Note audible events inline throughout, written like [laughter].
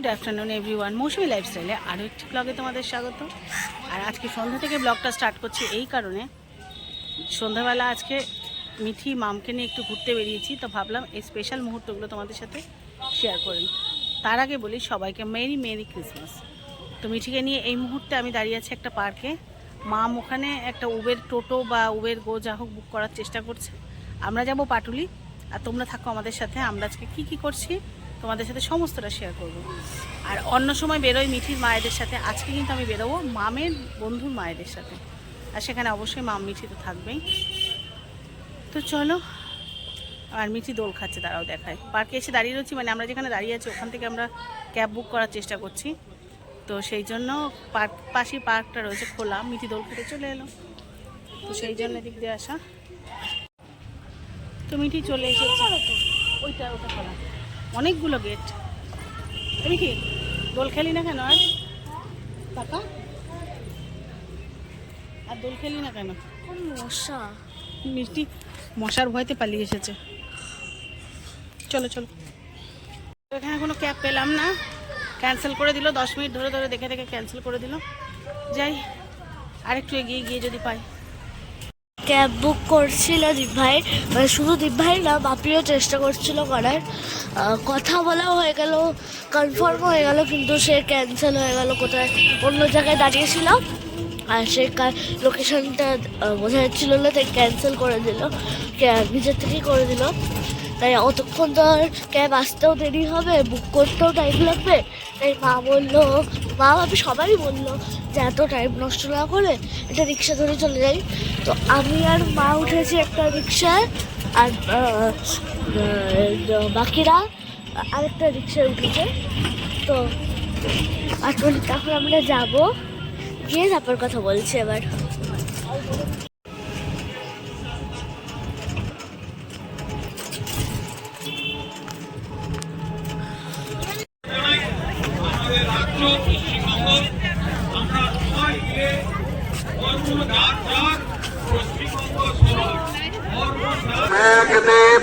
Good afternoon everyone মৌসুমি লাইফস্টাইলে আরও একটি ব্লগে তোমাদের স্বাগত। আর আজকে সন্ধ্যা থেকে ব্লগটা স্টার্ট করছি এই কারণে। সন্ধ্যাবেলা আজকে মিঠি মামকে নিয়ে একটু ঘুরতে বেরিয়েছি, তো ভাবলাম এই স্পেশাল মুহূর্তগুলো তোমাদের সাথে শেয়ার করি। তার আগে বলি সবাইকে মেরি মেরি ক্রিসমাস তো মিঠিকে নিয়ে এই মুহূর্তে আমি দাঁড়িয়ে আছি একটা পার্কে মাম ওখানে একটা উবের টোটো বা উবের গো যা হোক বুক করার চেষ্টা করছে। আমরা যাব পাটুলি, আর তোমরা থাকো আমাদের সাথে। আমরা আজকে কী কী করছি? তোমাদের সাথে সমস্তটা শেয়ার করব। আর অন্য সময় বেরোই মিঠির মায়েদের সাথে। আজকে কিন্তু আমি বেরোবো মামের বন্ধুর মায়েদের সাথে। আর সেখানে অবশ্যই মাম মিঠি তো থাকবেই। তো চলো, আর মিঠি দোল খাচ্ছে তারাও দেখায়। পার্কে এসে দাঁড়িয়ে রয়েছি মানে আমরা যেখানে দাঁড়িয়ে আছি, ওখান থেকে আমরা ক্যাব বুক করার চেষ্টা করছি। তো সেই জন্য পার্ক, পাশে পার্কটা রয়েছে খোলা। মিঠি দোল খেতে চলে এলো। তো সেই জন্য এদিক দিয়ে আসা। তো মিঠি চলে এসেছে। ওইটা, ওটা খোলা অনেকগুলো গেট তুমি কি দোল খেলি না কেন আর কাকা আর দোল খেলি না কেন? মশা? মিষ্টি মশার ভয়তে পালিয়ে এসেছে। চলো চলো। এখানে কোনো ক্যাব পেলাম না। ক্যান্সেল করে দিল দশ মিনিট ধরে ধরে দেখে দেখে ক্যান্সেল করে দিল। যাই আরেকটু এগিয়ে গিয়ে যদি পাই। ক্যাব বুক করছিল দীপ ভাই। মানে শুধু দীপ ভাই না বাপিও চেষ্টা করছিল করার। কথা বলাও হয়ে গেল কনফার্ম হয়ে গেল, কিন্তু সে ক্যান্সেল হয়ে গেল কোথায়? অন্য জায়গায় দাঁড়িয়েছিল। আর সে লোকেশনটা বোঝা যাচ্ছিল না, তাই ক্যান্সেল করে দিল। নিজের থেকেই করে দিল। তাই অতক্ষণ তো আর ক্যাব আসতেও দেরি হবে বুক করতেও টাইম লাগবে। তাই মা বলল, মা বাপি সবাই বলল যে এত টাইম নষ্ট না করে এটা রিক্সা ধরে চলে যাই। তো আমি আর মা উঠেছি একটা রিক্সায়, আর বাকিরা আরেকটা রিক্সায় উঠেছে। তো এখন তখন আমরা যাব। গিয়ে তারপর কথা বলছি এবার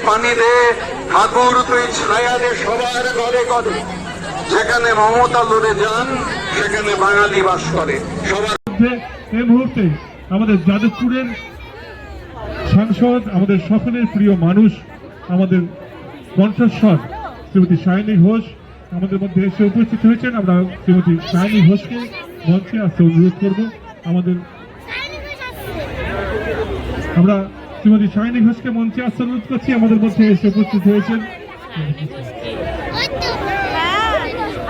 পানি দে, ঠাকুর, তুই ছায়া দে সবার ঘরে ঘরে যেখানে মমতা লড়ে যান, সেখানে বাঙালি বাস করে। সবার এই মুহূর্তে আমাদের যাদবপুরের সাংসদ, আমাদের সকলের প্রিয় মানুষ, আমাদের কণ্ঠস্বর, শ্রীমতী সায়নী ঘোষ, আমাদের মধ্যে এসে উপস্থিত হয়েছেন। আমরা শ্রীমতী সায়নী ঘোষকে মঞ্চে আসতে অনুরোধ করব। আমাদের আমরা শ্রীমতী সায়নী ঘোষকে মঞ্চে আসতে অনুরোধ করছি। আমাদের মধ্যে এসে উপস্থিত হয়েছেন।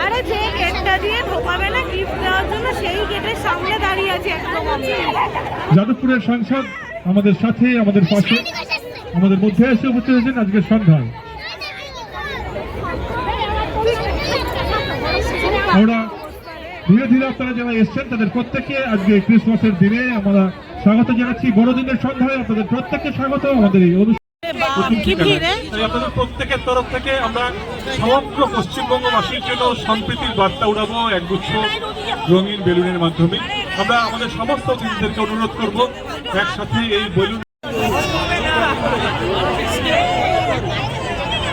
আরে যে গেটটা দিয়ে ঢোকাবে না গিফট দেওয়ার জন্য সেই গেটের সামনে দাঁড়িয়ে আছি যাদবপুরের সাংসদ আমাদের সাথে আমাদের পাশে আমাদের মধ্যে এসে উপস্থিত হয়েছেন আজকের সন্ধ্যায়। আমরা ধীরে ধীরে আপনারা যারা এসছেন তাদের প্রত্যেকে আজকে ক্রিসমাসের দিনে আমরা স্বাগত জানাচ্ছি বড়দিনের সন্ধ্যায়। আপনাদের প্রত্যেককে স্বাগত। আমাদের এই আপনাদের প্রত্যেকের তরফ থেকে আমরা সমগ্র পশ্চিমবঙ্গবাসীর জন্য সম্প্রীতির বার্তা উড়াবো একগুচ্ছ রঙিন বেলুনের মাধ্যমে। আমরা আমাদের সমস্ত অতিথিদেরকে অনুরোধ করব একসাথে এই বেলুন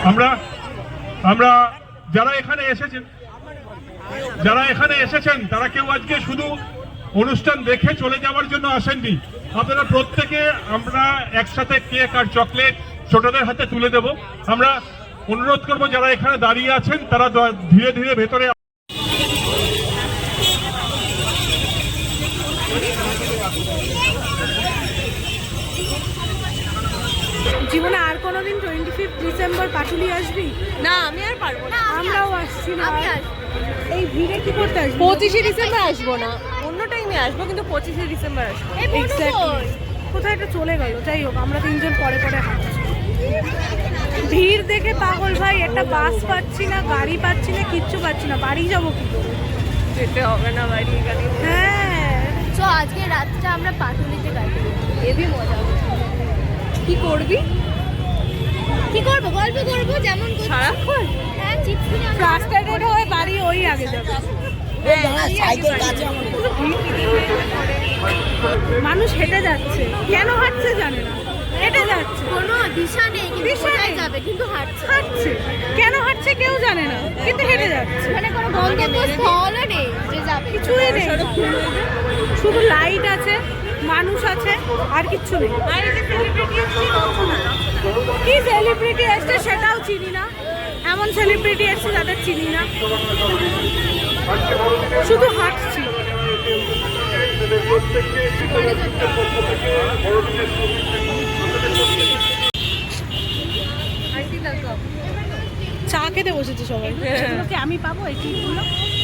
আমরা আমরা যারা এখানে এসেছেন যারা এখানে এসেছেন তারা কেউ আজকে শুধু অনুষ্ঠান দেখে চলে যাওয়ার জন্য আসেননি। আপনারা প্রত্যেকে আমরা একসাথে কেক আর চকলেট ছোটদের হাতে তুলে দেব। আমরা অনুরোধ করব যারা এখানে দাঁড়িয়ে আছেন তারা ধীরে ধীরে ভেতরে জীবনে আর কোনোদিন টোয়েন্টি ফিফথ ডিসেম্বর পাটুলি আসবি? না আমি আর পারব না। আমরাও আসছি না। আমি এই ভিড়ে কি করতে আসবি? পঁচিশে ডিসেম্বর আসব না। টাইমে আসব কিন্তু পঁচিশে ডিসেম্বর আসব। কোথায় একটা চলে গেল? যাই হোক আমরা তিনজন পরে পরে হাঁটছি। ভিড় দেখে পাগল ভাই একটা বাস পাচ্ছি না গাড়ি পাচ্ছি না কিচ্ছু পাচ্ছি না বাড়ি যাব কি যেতে হবে না বাড়ি এখানে হ্যাঁ। তো আজকে রাতটা আমরা পাটুলিতে কাটাবো হেভি মজা হবে। কি করবি? কি করব? গল্প করব? যেমন সারাক্ষণ? হ্যাঁ চিপস। ফ্রাস্ট্রেটেড হয়ে বাড়ি ওই আগে যাবে। মানুষ হেঁটে যাচ্ছে। কেন হাঁটছে জানে না। হেঁটে যাচ্ছে। কোনো দিশা নেই কিন্তু দিশা নেই। যাবে? কিন্তু হাঁটছে। হাঁটছে। কেন হাঁটছে কেউ জানে না কিন্তু হেঁটে যাচ্ছে। মানে কোনো গন্তব্যস্থলও নেই যে যাবে। কিছুই নেই। শুধু লাইট আছে মানুষ আছে আর কিচ্ছু নেই। কি সেলিব্রিটি এসছে সেটাও চিনি না। এমন সেলিব্রিটি এসছে যাদের চিনি না। শুধু হাঁটছি। চা খেতে বসেছে সবাই। এগুলোকে আমি পাবো এই টিপগুলো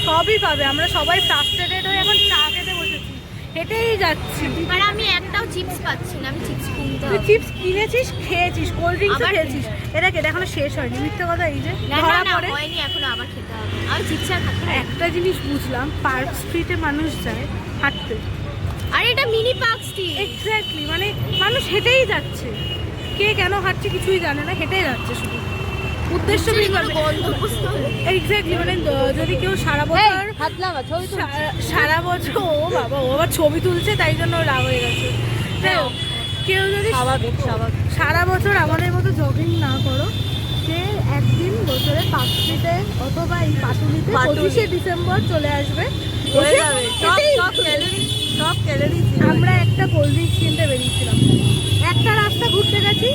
সবই পাবে আমরা সবাই ফ্রাস্ট্রেটেড হয়ে এখন চা খেতে বসেছি। হেঁটেই যাচ্ছি। আর আমি একটাও চিপস পাচ্ছি না আমি চিপস কিনতে তুই চিপস কিনেছিস? খেয়েছিস কোল্ড ড্রিঙ্কসও আবার খেয়েছিস? এটা এটা এখনও শেষ হয়নি? মিথ্যে কথা এই যে ধরা পড়ে। হয়নি এখনও আবার খেতে হবে। আমি চিপস আর। একটা জিনিস বুঝলাম পার্ক স্ট্রিটে মানুষ যায় হাঁটতে। আর এটা মিনি পার্ক স্ট্রিট। এক্স্যাক্টলি মানে মানুষ হেঁটেই যাচ্ছে। কে কেন হাঁটছে কিছুই জানে না হেঁটেই যাচ্ছে শুধু। উদ্দেশ্য এক্স্যাক্টলি মানে যদি কেউ সারা বছর সারা- বছর ও বাবা ও আবার ছবি তুলছে তাই জন্য রাগ হয়ে গেছে। হোক, কেউ যদি স্বাভাবিক স্বাভাবিক। সারা বছর আমাদের মতো জগিং না করো যে একদিন বছরে পাঁচটিতে অথবা এই পাটুলিতে পাটুলি। পঁচিশে ডিসেম্বর চলে আসবে। আমরা একটা কোল্ড ড্রিঙ্কস কিনতে বেরিয়েছিলাম। একটা রাস্তা ঘুরতে গেছি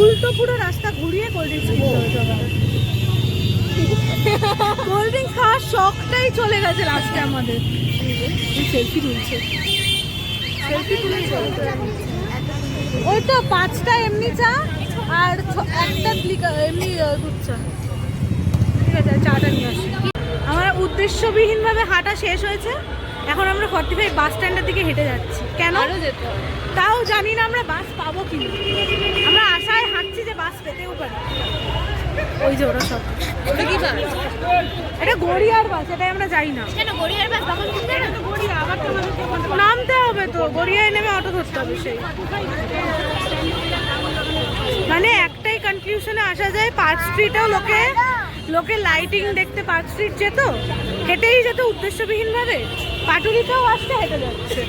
উল্টো পুরো রাস্তা ঘুরিয়ে কোল্ড ড্রিঙ্কস কিনতে হয়েছে কোল্ড ড্রিঙ্কস খাওয়ার শখটাই চলে গেছে লাস্টে আমাদের। সেলফি তুলছে। সেলফি তুলে ওই তো পাঁচটা এমনি চা আর একটা এমনি দুধ চা। ঠিক আছে চাটা নিয়ে আসি। উদ্দেশ্যবিহীনভাবে হাঁটা শেষ হয়েছে। এখন আমরা ফর্টি ফাইভ বাস স্ট্যান্ডের দিকে হেঁটে যাচ্ছি। কেন? তাও জানি না আমরা বাস পাবো কি। আমরা আশায় হাঁটছি যে বাস পেতেও পারি। ওই যে ওরা সব। এটা গড়িয়ার বাস এটাই আমরা যাই না। গড়িয়ার বাস নামতে হবে তো। গড়িয়ায় নেমে অটো ধরতে হবে সেই। মানে একটাই কনক্লুশনে আসা যায় পার্ক স্ট্রিটেও লোকে লোকে লাইটিং দেখতে পার্ক স্ট্রিট যেত হেঁটেই যেত উদ্দেশ্যবিহীন ভাবে পাটুলিতেও আসতে হেঁটে যাচ্ছে।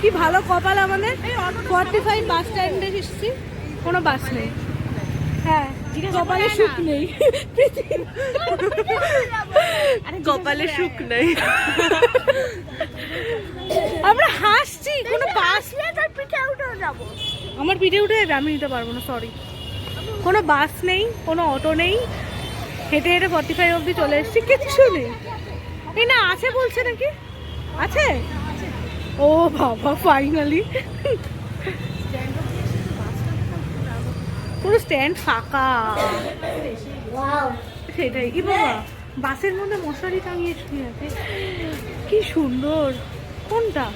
কি ভালো কপাল আমাদের। ফর্টি ফাইভ বাস স্ট্যান্ডে এসেছি কোনো বাস নেই। হ্যাঁ কপালে সুখ নেই। কপালে সুখ নেই। আমরা হাসছি কোনো বাস পিঠে উঠেও যাব। আমার পিঠে উঠে যাবে, আমি নিতে পারব না সরি কোনো বাস নেই, কোনো অটো নেই। হেঁটে হেঁটে ফর্টি ফাইভ অবধি চলে এসেছি, কিচ্ছু নেই। এই না, আছে বলছে নাকি? আছে? ও বাবা ফাইনালি পুরো স্ট্যান্ড ফাঁকা। সেটাই, কি বাবা বাসের মধ্যে মশারি টাঙিয়ে শুয়ে আছে। কি সুন্দর। কোনটা?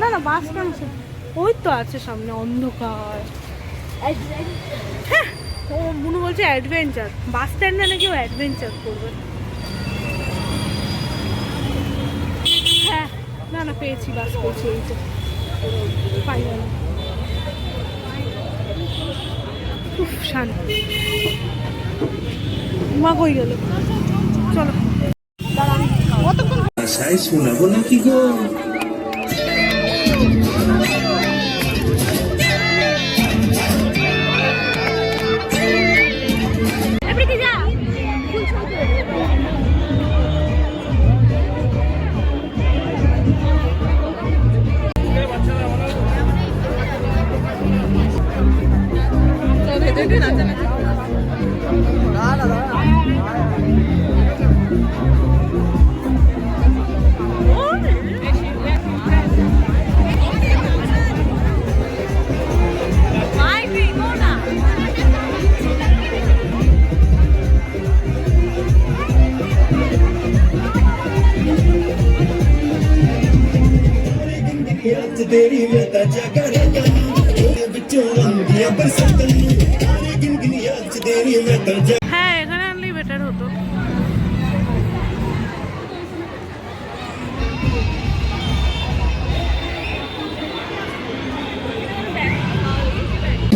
না না, বাস কেন ওই তো আছে সামনে, অন্ধকার। ও মুনু বলছে অ্যাডভেঞ্চার বাস স্ট্যান্ডে নাকি ও অ্যাডভেঞ্চার করবে। হ্যাঁ না না, পেয়েছি বাস পেয়েছি, এই তো। ফাইনালি উফ, শান্তি। মা কই গেল। চলো। কতক্ষণ শোনাবো নাকি গো?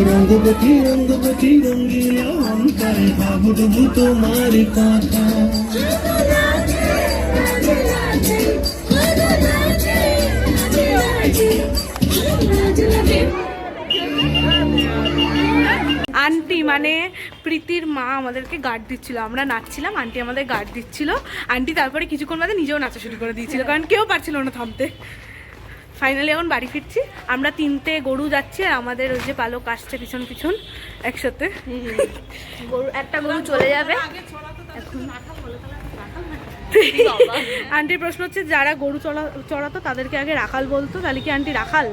রঙ্গিল ডুবু তোমার কথা। আন্টি মানে প্রীতির মা আমাদেরকে গার্ড দিচ্ছিল। আমরা নাচছিলাম আন্টি আমাদের গার্ড দিচ্ছিল। আন্টি তারপরে কিছুক্ষণ বাদে নিজেও নাচা শুরু করে দিয়েছিল, কারণ কেউ পারছিল না থামতে। ফাইনালি এখন বাড়ি ফিরছি। আমরা তিনটে গরু যাচ্ছি আর আমাদের ওই যে পালক আসছে পিছন পিছন একসাথে। গরু একটা গরু চলে যাবে। [laughs] আন্টির প্রশ্ন হচ্ছে যারা গরু চড়া চড়াতো তাদেরকে আগে রাখাল বলতো? তাহলে কি আন্টি রাখাল?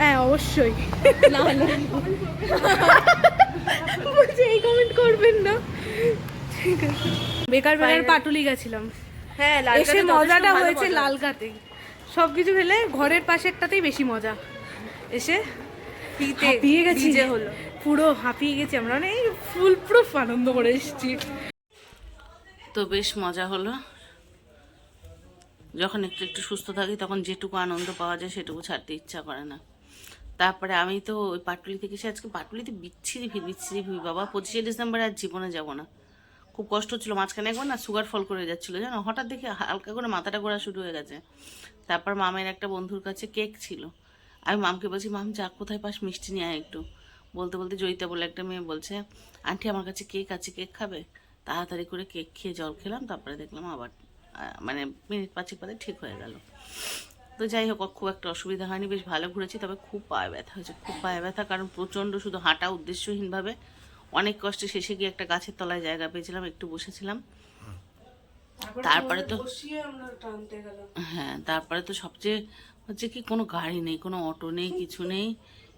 হ্যাঁ অবশ্যই। [laughs] বলছি এই কমেন্ট করবেন না। ঠিক আছে। বেকার বেকার পাটুলি গেছিলাম। হ্যাঁ এসে মজাটা হয়েছে লালগাতে সব কিছু ফেলে ঘরের পাশেরটাতেই বেশি মজা। এসে হাঁপিয়ে গেছি। যে হলো। পুরো হাঁপিয়ে গেছি আমরা। মানে ফুল প্রুফ আনন্দ করে এসেছি। তো বেশ মজা হলো। যখন একটু একটু সুস্থ থাকি তখন যেটুকু আনন্দ পাওয়া যায় সেটুকু ছাড়তে ইচ্ছা করে না। তারপরে আমি তো ওই পাটুলি থেকে এসে আজকে পাটুলিতে বিচ্ছিরি ভিড় বিচ্ছিরি ভিড় বাবা পঁচিশে ডিসেম্বরে আর জীবনে যাব না। খুব কষ্ট ছিল, মাঝখানে একবার না সুগার ফল করে যাচ্ছিল, জানো? হঠাৎ দেখে হালকা করে মাথাটা ঘোরা শুরু হয়ে গেছে। তারপর মামের একটা বন্ধুর কাছে কেক ছিল। আমি মামকে বলছি, মাম, যা, কোথায় পাস মিষ্টি নিয়ে আয় একটু। বলতে বলতে জয়িতা বলে একটা মেয়ে বলছে, আন্টি, আমার কাছে কেক আছে, কেক খাবে? তাড়াতাড়ি করে কেক খেয়ে জল খেলাম, তারপরে দেখলাম আবার মানে মিনিট পাঁচেক বাদে ঠিক হয়ে গেল। তো যাই হোক, খুব একটা অসুবিধা হয়নি, বেশ ভালো ঘুরেছি, তবে খুব পায়ে ব্যথা হয়েছে, খুব পায়ে ব্যথা, কারণ প্রচণ্ড শুধু হাঁটা উদ্দেশ্যহীনভাবে অনেক কষ্টে শেষে গিয়ে একটা গাছের তলায় জায়গা পেয়েছিলাম একটু বসেছিলাম। তারপরে তো হ্যাঁ তারপরে তো সবচেয়ে হচ্ছে কি কোনো গাড়ি নেই কোনো অটো নেই কিছু নেই।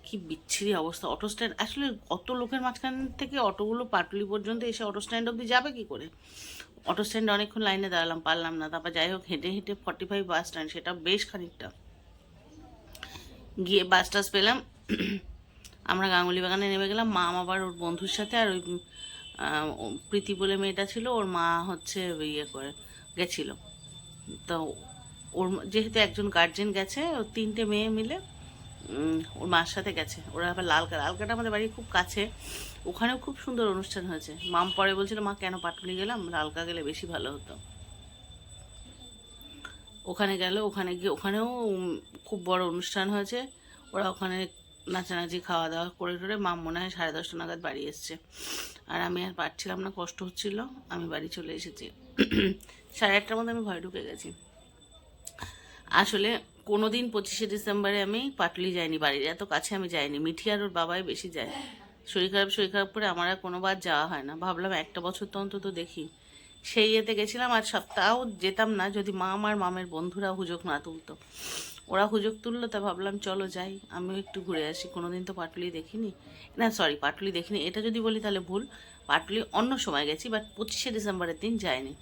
কি বিচ্ছিরি অবস্থা অটো স্ট্যান্ড আসলে অত লোকের মাঝখান থেকে অটোগুলো পাটুলি পর্যন্ত এসে অটো স্ট্যান্ড অবধি যাবে কি করে? অটো স্ট্যান্ডে অনেকক্ষণ লাইনে দাঁড়ালাম পারলাম না। তারপর যাই হোক হেঁটে হেঁটে ফর্টি ফাইভ বাস স্ট্যান্ড সেটা বেশ খানিকটা। গিয়ে বাস টাস পেলাম। আমরা গাঙ্গুলি বাগানে নেমে গেলাম, মা আবার ওর বন্ধুর সাথে আর ওই প্রীতি বলে মেয়েটা ছিল, ওর মা হচ্ছে ইয়ে করে, গেছিল। তো ওর যেহেতু একজন গার্জেন গেছে, ও তিনটে মেয়ে মিলে ওর মার সাথে গেছে। ওরা আবার লালকা লালকাটা আমাদের বাড়ির খুব কাছে। ওখানেও খুব সুন্দর অনুষ্ঠান হয়েছে। মাম পরে বলছিল, মা, কেন পাটুলি গেলাম? লালকা গেলে বেশি ভালো হতো। ওখানে গেল, ওখানে গিয়ে, ওখানেও খুব বড় অনুষ্ঠান হয়েছে। ওরা ওখানে নাচানাচি খাওয়া দাওয়া করে টোরে মাম মনে হয় সাড়ে দশটা নাগাদ বাড়ি এসছে। আর আমি আর পারছিলাম না, কষ্ট হচ্ছিল, আমি বাড়ি চলে এসেছি। সাড়ে আটটার মধ্যে আমি ভয় ঢুকে গেছি। আসলে কোনো দিন পঁচিশে ডিসেম্বরে আমি পাটলি যাইনি বাড়ির, এত কাছে আমি যাইনি। মিঠি আর ওর বাবাই বেশি যায়। শরীর খারাপ শরীর খারাপ করে আমার আর কোনোবার যাওয়া হয় না। ভাবলাম একটা বছর তো অন্তত দেখি। সেই ইয়েতে গেছিলাম, আর সপ্তাহ যেতাম না, যদি মা আমার মামের বন্ধুরা, হুজোক না তুলতো। ওরা হুজুক তুললো, তা ভাবলাম চলো যাই। আমিও একটু ঘুরে আসি, কোনোদিন তো পাটুলি দেখিনি। না সরি পাটুলি দেখিনি। এটা যদি বলি তাহলে ভুল। পাটুলি অন্য সময় গেছি বাট পঁচিশে ডিসেম্বরের দিন যায়নি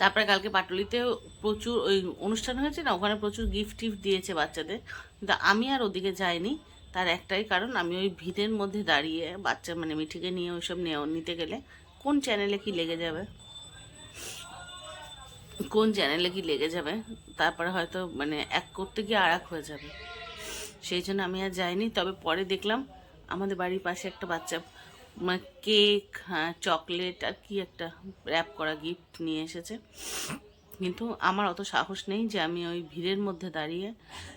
তারপরে কালকে পাটুলিতেও প্রচুর ওই অনুষ্ঠান হয়েছে না, ওখানে প্রচুর গিফট টিফট দিয়েছে বাচ্চাদের। কিন্তু আমি আর ওদিকে যাইনি। তার একটাই কারণ, আমি ওই ভিড়ের মধ্যে দাঁড়িয়ে বাচ্চা মানে মিঠিকে নিয়ে ওইসব নিয়ে, নিতে গেলে কোন চ্যানেলে কি লেগে যাবে? কোন চ্যানেলে কি লেগে যাবে, তারপরে হয়তো মানে এক করতে গিয়ে আর এক হয়ে যাবে। সেই জন্য আমি আর যাইনি, তবে পরে দেখলাম আমাদের বাড়ির পাশে একটা বাচ্চা মানে কেক হ্যাঁ চকলেট আর কি একটা র্যাপ করা গিফট নিয়ে এসেছে। কিন্তু আমার অত সাহস নেই যে আমি ওই ভিড়ের মধ্যে দাঁড়িয়ে,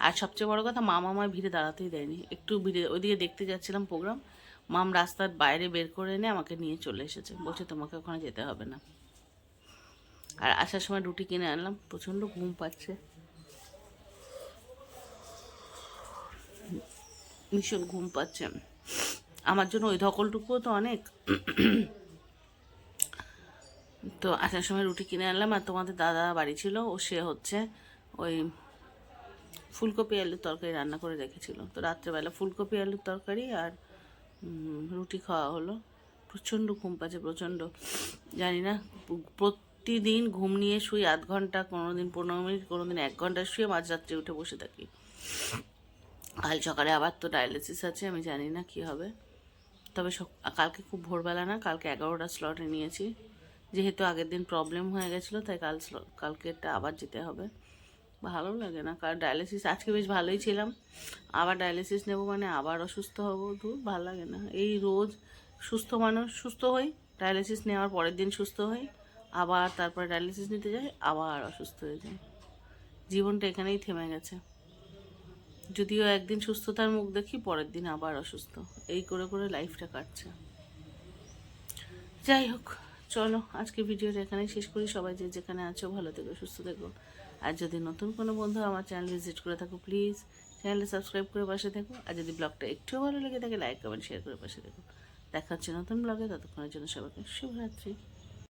আর সবচেয়ে বড় কথা মামা আমার ভিড়ে দাঁড়াতেই দেয়নি। একটু ভিড়ে ওইদিকে দেখতে যাচ্ছিলাম প্রোগ্রাম মাম রাস্তার বাইরে বের করে এনে আমাকে নিয়ে চলে এসেছে। বলছে তোমাকে ওখানে যেতে হবে না। আর আসার সময় রুটি কিনে আনলাম, প্রচণ্ড ঘুম পাচ্ছে। ভীষণ ঘুম পাচ্ছে। আমার জন্য ওই ধকলটুকুও তো অনেক। তো আসার সময় রুটি কিনে আনলাম, আর তোমাদের দাদা বাড়ি ছিল, ও সে হচ্ছে ওই ফুলকপি আলুর তরকারি রান্না করে রেখেছিল। তো রাত্রেবেলা ফুলকপি আলুর তরকারি আর রুটি খাওয়া হলো। প্রচণ্ড ঘুম পাচ্ছে, প্রচণ্ড। জানি না প্রতিদিন ঘুম নিয়ে শুই আধ ঘণ্টা কোনো দিন পনেরো মিনিট কোনো দিন এক ঘণ্টা শুয়ে মাঝরাত্রে উঠে বসে থাকি। কাল সকালে আবার তো ডায়ালিসিস আছে, আমি জানি না কি হবে। তবে কালকে খুব ভোরবেলা না, কালকে এগারোটা স্লটে নিয়েছি। যেহেতু আগের দিন প্রবলেম হয়ে গেছিল, তাই কাল কালকেরটা আবার যেতে হবে। ভালো লাগে না, কারণ ডায়ালিসিস আজকে বেশ ভালোই ছিলাম। আবার ডায়ালিসিস নেব মানে আবার অসুস্থ হব দূর ভালো লাগে না। এই রোজ সুস্থ মানুষ সুস্থ হই ডায়ালিসিস নেওয়ার পরের দিন সুস্থ হই। আবার তারপরে ডায়ালিসিস নিতে যাই, আবার অসুস্থ হয়ে যায় জীবনটা এখানেই থেমে গেছে। যদিও একদিন সুস্থতার মুখ দেখি, পরের দিন আবার অসুস্থ। এই করে করে লাইফটা কাটছে। যাই হোক, চলো আজকে ভিডিওটা এখানেই শেষ করি। সবাই যে যেখানে আছো, ভালো থেকো, সুস্থ থেকো। আর যদি নতুন কোনো বন্ধু আমার চ্যানেল ভিজিট করে থাকো প্লিজ চ্যানেলটা সাবস্ক্রাইব করে পাশে থেকো। আর যদি ব্লগটা একটুও ভালো লেগে থাকে লাইক কমেন্ট শেয়ার করে পাশে থেকো। দেখা হচ্ছে নতুন ব্লগে, ততক্ষণের জন্য সবাইকে শুভরাত্রি।